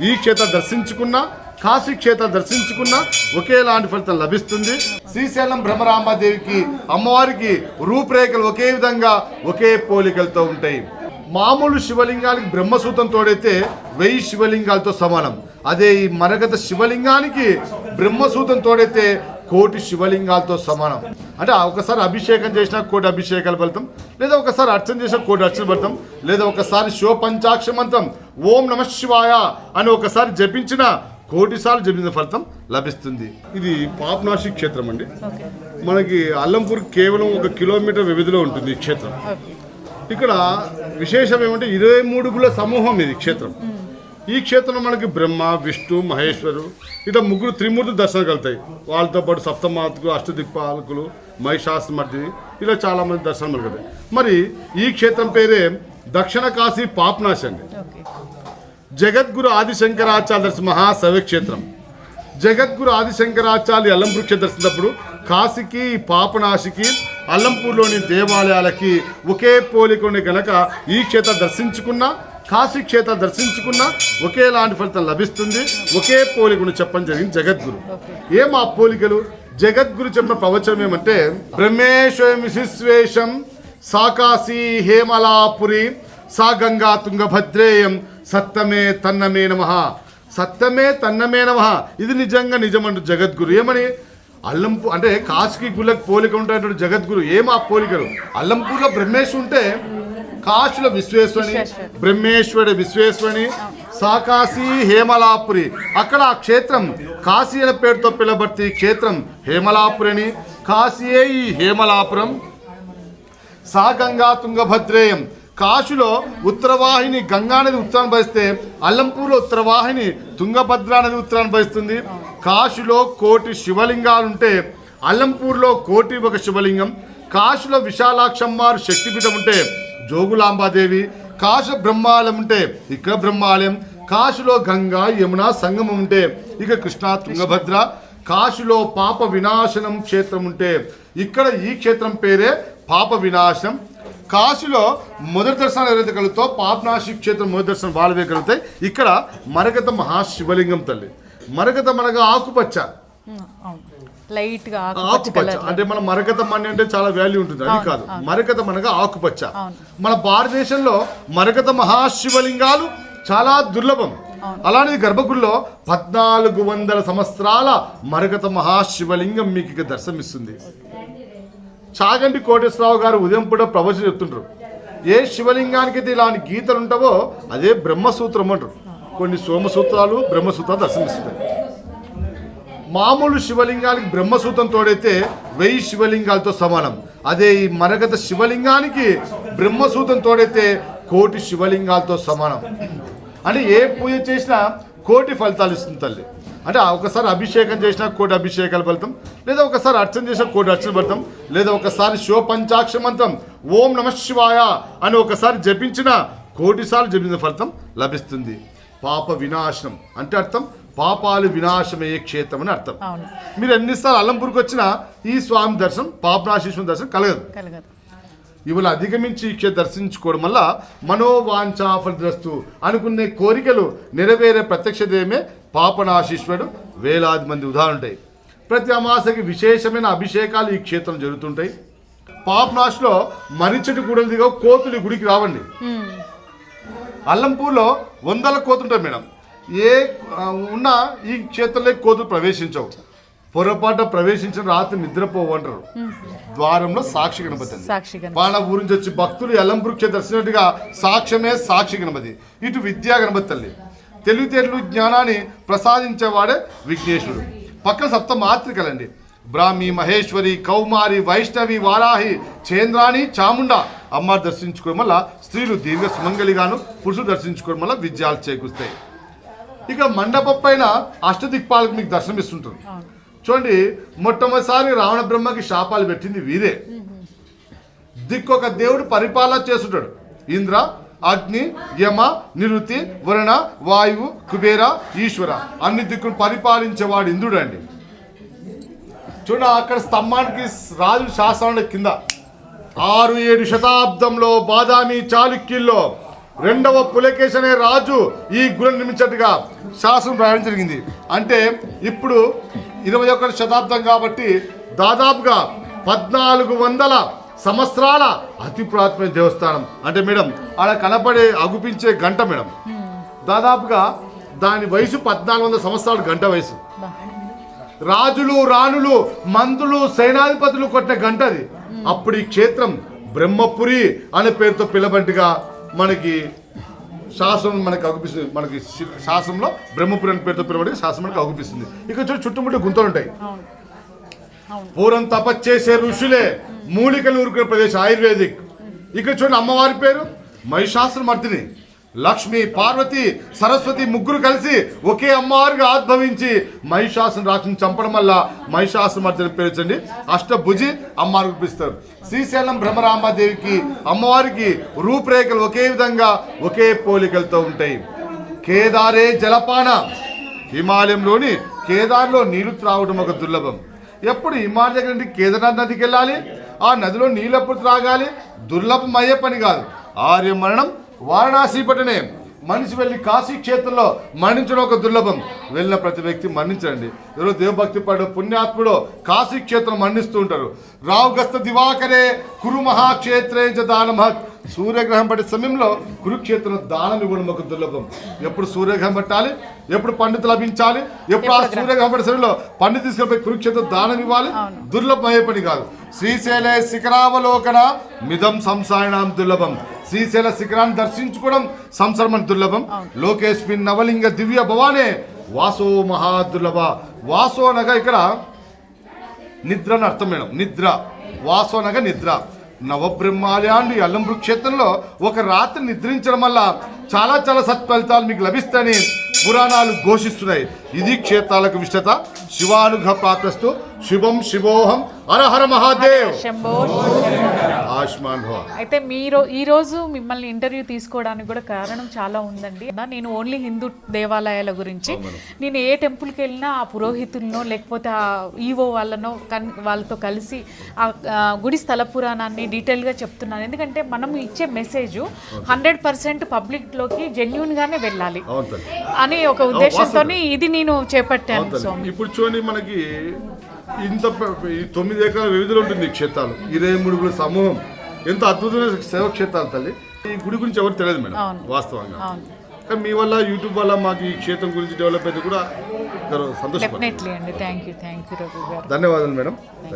ఈ క్షేత్ర దర్శించుకున్నా కాశీ క్షేత్ర దర్శించుకున్నా ఒకేలాంటి ఫలితం లభిస్తుంది. శ్రీశైలం భ్రమరాంబాదేవికి అమ్మవారికి రూపురేఖలు ఒకే విధంగా ఒకే పోలికలతో ఉంటాయి. మామూలు శివలింగానికి బ్రహ్మసూత్రం తోడైతే వెయ్యి శివలింగాలతో సమానం. అదే ఈ మరగత శివలింగానికి బ్రహ్మసూత్రం తోడైతే కోటి శివలింగాలతో సమానం. అంటే ఒకసారి అభిషేకం చేసిన కోటి అభిషేకాల ఫలితం లేదా ఒకసారి అర్చన చేసిన కోటి అర్చన ఫలితం లేదా ఒకసారి శివ పంచాక్ష మంత్రం ఓం నమ శివాయ అని ఒకసారి జపించిన కోటి సార్లు జపించిన ఫలితం లభిస్తుంది. ఇది పాపనాశి క్షేత్రం అండి. మనకి అల్లంపూర్ కేవలం ఒక కిలోమీటర్ వ్యవధిలో ఉంటుంది ఈ క్షేత్రం. ఇక్కడ విశేషం ఏమంటే ఇరవై మూడు గుల సమూహం ఇది క్షేత్రం. ఈ క్షేత్రంలో మనకి బ్రహ్మ విష్ణు మహేశ్వరు ఇట్లా ముగ్గురు త్రిమూర్తి దర్శనం కలుగుతాయి వాళ్ళతో పాటు సప్తమాతకులు అష్టదిక్పాలకులు మహిషాసుమర్దిని ఇలా చాలా మంది దర్శనం కలుగుతాయి. మరి ఈ క్షేత్రం పేరే దక్షిణ కాశీ పాపనాశి అండి. జగద్గురు ఆదిశంకరాచార్య దర్శన మహాశైవ క్షేత్రం జగద్గురు ఆదిశంకరాచార్య అల్లంపూర్ క్షేత్రం దర్శించినప్పుడు కాశీకి పాపనాశికి అల్లంపూర్లోని దేవాలయాలకి ఒకే పోలికొని గనక ఈ క్షేత్ర దర్శించుకున్నా కాశీ క్షేత్ర దర్శించుకున్నా ఒకేలాంటి ఫలితం లభిస్తుంది. ఒకే పోలికను చెప్పడం జరిగింది జగద్గురు. ఏం ఆ పోలికలు? జగద్గురు చెప్పిన ప్రవచనం ఏమంటే బ్రహ్మేశ్వరం సాకాశీ హేమలాపురి సా గంగా తుంగభద్రేయం సత్తమే తన్నమే నమ. సత్తమే తన్నమే నమ. ఇది నిజంగా నిజమంటు జగద్గురు. ఏమని? అల్లంపూ అంటే కాశీకి గుళ్ళకి పోలిక ఉంటాయంటాడు జగద్గురు ఏం ఆ పోలికలు? అల్లంపూర్లో బ్రహ్మేశ్వరు ఉంటే కాశీలో విశ్వేశ్వని బ్రహ్మేశ్వరుడు విశ్వేశ్వని సాకాశి హేమలాపురి. అక్కడ ఆ క్షేత్రం కాశీ అనే పేరుతో పిలబడితే క్షేత్రం హేమలాపురి అని కాశీయే ఈ హేమలాపురం. సా గంగా తుంగభద్రేయం. కాశీలో ఉత్తరవాహిని గంగా నది ఉత్తరాన్ని భరిస్తే అల్లంపూర్లో ఉత్తరవాహిని తుంగభద్ర నది ఉత్తరాన్ని భరిస్తుంది కాశీలో కోటి శివలింగాలుంటే అల్లంపూర్లో కోటి ఒక శివలింగం. కాశీలో విశాలాక్షమ్మారు శక్తిపీఠం ఉంటే జోగులాంబాదేవి. కాశ బ్రహ్మాలయం ఉంటే ఇక్కడ బ్రహ్మాలయం కాశీలో గంగా యమున సంగమం ఉంటే ఇక కృష్ణా తుంగభద్ర. కాశీలో పాప వినాశనం క్షేత్రం ఉంటే ఇక్కడ ఈ క్షేత్రం పేరే పాప వినాశనం కాశీలో మొదటి దర్శనం ఎవరైతే కలుగుతో పాపనాశి క్షేత్రం మొదటి దర్శనం వాళ్ళవే కలుగుతాయి ఇక్కడ మరగత మహాశివలింగం తల్లి. మరగత మనగా ఆకుపచ్చ. లైట్గా ఆకుపచ్చ. అంటే మన మరకత మణి అంటే చాలా వాల్యూ ఉంటుంది అది కాదు. మరకత మనగా ఆకుపచ్చ. మన భారతదేశంలో మరకత మహాశివలింగాలు చాలా దుర్లభం. అలాంటి గర్భగుడిలో పద్నాలుగు వందల సంవత్సరాల మరకత మహాశివలింగం మీకు ఇక దర్శనమిస్తుంది. చాగంటి కోటేశ్వరరావు గారు ఉదయం పూట ప్రవచనం చెప్తుంటారు ఏ శివలింగానికి అయితే ఇలాంటి గీతలు ఉంటావో అదే బ్రహ్మసూత్రం అంటారు. కొన్ని సోమసూత్రాలు బ్రహ్మసూత్రాలు దర్శనమిస్తాయి. మామూలు శివలింగానికి బ్రహ్మసూత్రం తోడైతే వెయ్యి శివలింగాలతో సమానం. అదే ఈ మరగత శివలింగానికి బ్రహ్మసూత్రం తోడైతే కోటి శివలింగాలతో సమానం. అంటే ఏ పూజ చేసినా కోటి ఫలితాలు ఇస్తుంది తల్లి. అంటే ఒకసారి అభిషేకం చేసిన కోటి అభిషేకాల ఫలితం లేదా ఒకసారి అర్చన చేసిన కోటి అర్చన ఫలితం లేదా ఒకసారి శివ పంచాక్ష మంత్రం ఓం నమ శివాయ అని ఒకసారి జపించిన కోటి సార్లు జపించిన ఫలితం లభిస్తుంది. పాప వినాశనం అంటే అర్థం పాపాలు వినాశమయ్యే క్షేత్రం అని అర్థం. మీరు ఎన్నిసార్లు అల్లంపూర్కి వచ్చినా ఈ స్వామి దర్శనం పాపనాశీశ్వరం దర్శనం కలగదు. ఇవాళ అధిగమించి దర్శించుకోవడం వల్ల మనోవాంఛా ఫలితస్తు అనుకునే కోరికలు నెరవేరే ప్రత్యక్ష దేవమే పాపనాశీశ్వరుడు వేలాది మంది ఉదాహరణ ఉంటాయి ప్రతి అమాసకి విశేషమైన అభిషేకాలు ఈ క్షేత్రం జరుగుతుంటాయి. పాపనాశిలో మరిచెట్టు గుడలు దిగో కోతులు గుడికి రావండి. అల్లంపూర్లో వందల కోతుంటాయి మేడం. ఏ ఉన్నా ఈ క్షేత్రంలో కోతులు ప్రవేశించవు. పొరపాటు ప్రవేశించిన రాత్రి నిద్రపోవు అంటారు. ద్వారంలో సాక్షి గణపతి. వాళ్ళ ఊరి నుంచి వచ్చి భక్తులు ఎల్లంపూర్ దర్శనట్టుగా సాక్ష్యమే సాక్షి గణపతి. ఇటు విద్యా గణపతి తల్లి. తెలివితేటలు జ్ఞానాన్ని ప్రసాదించేవాడే విఘ్నేశ్వరుడు పక్కన సప్త మాత్రికలండి. బ్రాహ్మి మహేశ్వరి కౌమారి వైష్ణవి వారాహి చేంద్రాణి చాముండ అమ్మ దర్శించుకోవడం వల్ల స్త్రీలు దీర్ఘ సుమంగలిగాను పురుషులు దర్శించుకోవడం వల్ల విజయాలు చేకూరుస్తాయి ఇక మండపం పైన అష్టదిక్పాలకు మీకు దర్శనమిస్తుంటుంది చూడండి మొట్టమొదటిసారి రావణ బ్రహ్మకి శాపాలు పెట్టింది వీరే. దిక్కొక దేవుడు పరిపాలన చేస్తుంటాడు. ఇంద్ర అగ్ని యమ నిరుతి వరుణ వాయువు కుబేర ఈశ్వర. అన్ని దిక్కును పరిపాలించేవాడు ఇంద్రుడు అండి. చూడ అక్కడ స్తంభానికి రాజు శాసనాల కింద ఆరు ఏడు శతాబ్దంలో బాదామి చాళుక్యుల్లో రెండవ పులకేశ్ అనే రాజు ఈ గుడిని నిర్మించట్టుగా శాసనం రాయడం జరిగింది. అంటే ఇప్పుడు ఇరవై ఒకటి శతాబ్దం కాబట్టి దాదాపుగా పద్నాలుగు వందల సంవత్సరాల అతి పురాతన దేవస్థానం. అంటే మేడం ఆడ కనపడే అగుపించే గంట మేడం. దాదాపుగా దాని వయసు పద్నాలుగు వందల సంవత్సరాల గంట వయసు. రాజులు రాణులు మంత్రులు సేనాధిపతులు కొట్టిన గంట అది. అప్పుడు ఈ క్షేత్రం బ్రహ్మపురి అనే పేరుతో పిలబడిగా మనకి శాసనం మనకి అగుపిస్తుంది. మనకి శాసనంలో బ్రహ్మపురి అనే పేరుతో పిలబడి శాసనం మనకి అగుపిస్తుంది. ఇక్కడ చూడు చుట్టుముట్టు గుంతలు ఉంటాయి. పూర్వం తపస్చేసే ఋషులే. మూలికలు ఊరుకునే ప్రదేశం ఆయుర్వేదిక్. ఇక్కడ చూడండి అమ్మవారి పేరు మహిషాసురమర్దిని. లక్ష్మి పార్వతి సరస్వతి ముగ్గురు కలిసి ఒకే అమ్మవారిగా ఆద్భవించి మహిషాసుని రాక్షని చంపడం వల్ల మహిషాసురమర్దిని పేర్చండి అష్టభుజి అమ్మవారు పిలుస్తారు శ్రీశైలం భ్రమరాంబాదేవికి అమ్మవారికి రూపురేఖలు ఒకే విధంగా ఒకే పోలికలతో ఉంటాయి. కేదారే జలపాన. హిమాలయంలోని కేదార్లో నీళ్ళు త్రాగడం ఒక దుర్లభం. ఎప్పుడు హిమాలయ దగ్గర నుండి కేదార్నాథ్ నదికి వెళ్ళాలి? ఆ నదిలో నీళ్ళప్పుడు త్రాగాలి దుర్లభం పని కాదు. ఆర్య మరణం వారణాసి పట్టనే. మనిషి వెళ్ళి కాశీ క్షేత్రంలో మరణించడం ఒక దుర్లభం. వెళ్ళిన ప్రతి వ్యక్తి మరణించండి ఈరోజు దేవభక్తి పడు పుణ్యాత్ముడు కాశీ క్షేత్రం మరణిస్తూ ఉంటారు. రావుగస్త దివాకరే కురు మహాక్షేత్రే చ దానమహత్ సూర్యగ్రహం పట్టే సమయంలో కురుక్షేత్రం దానం ఇవ్వడం ఒక దుర్లభం. ఎప్పుడు సూర్యగ్రహం పట్టాలి? ఎప్పుడు పండితు లభించాలి? ఎప్పుడు ఆ సూర్యగ్రహం పట్టే సమయంలో పండితు తీసుకెళ్ళి కురుక్షేత్రం దానం ఇవ్వాలి? దుర్లభం అయ్యే పని కాదు. శ్రీశైల శిఖరావలోకన మిదం సంసాయణం దుర్లభం. శ్రీశైల శిఖరాన్ని దర్శించుకోవడం సంసారం దుర్లభం. లోకేష్మిన్ నవలింగ దివ్య భవానే వాసో మహాదుర్లభ వాసో అనగా ఇక్కడ నిద్ర అని అర్థం మేడం. నిద్ర. వాసో అనగా నిద్ర. నవబ్రహ్మాలయాన్ని అల్లంబృ క్షేత్రంలో ఒక రాత్రి నిద్రించడం వల్ల చాలా చాలా సత్ఫలితాలు మీకు లభిస్తాయని పురాణాలు ఘోషిస్తున్నాయి. ఇది క్షేత్రాలకు విష్టత శివానుగ్రహ ప్రాప్తస్తు. శుభం శివోహం హరహర మహాదేవ్. శంభో ఆయుష్మాన్ భవ. అయితే మీరు ఈ రోజు మిమ్మల్ని ఇంటర్వ్యూ తీసుకోవడానికి కూడా కారణం చాలా ఉందండి. నేను ఓన్లీ హిందూ దేవాలయాల గురించి. నేను ఏ టెంపుల్కి వెళ్ళినా ఆ పురోహితులనో లేకపోతే ఆ ఈవో వాళ్ళనో కన్ వాళ్ళతో కలిసి ఆ గుడి స్థల పురాణాన్ని డీటెయిల్గా చెప్తున్నాను. ఎందుకంటే మనం ఇచ్చే మెసేజ్ హండ్రెడ్ పర్సెంట్ పబ్లిక్లోకి జెన్యున్గానే వెళ్ళాలి. అని ఒక ఉద్దేశంతో ఇది నేను చేపట్టాను స్వామి. ఇప్పుడు చూడండి మనకి ఇంత తొమ్మిది ఎకరాల వివిధలు ఉంటుంది ఈ క్షేత్రాలు. ఇరవై మూడు గుడి సమూహం. ఎంత అద్భుతమైన సేవ క్షేత్రాలు తల్లి. ఈ గుడి గురించి ఎవరు తెలియదు మేడం. వాస్తవంగా. కానీ మీ వల్ల యూట్యూబ్ వల్ల మాకు ఈ క్షేత్రం గురించి డెవలప్ అయితే కూడా గారు. ధన్యవాదాలు మేడం.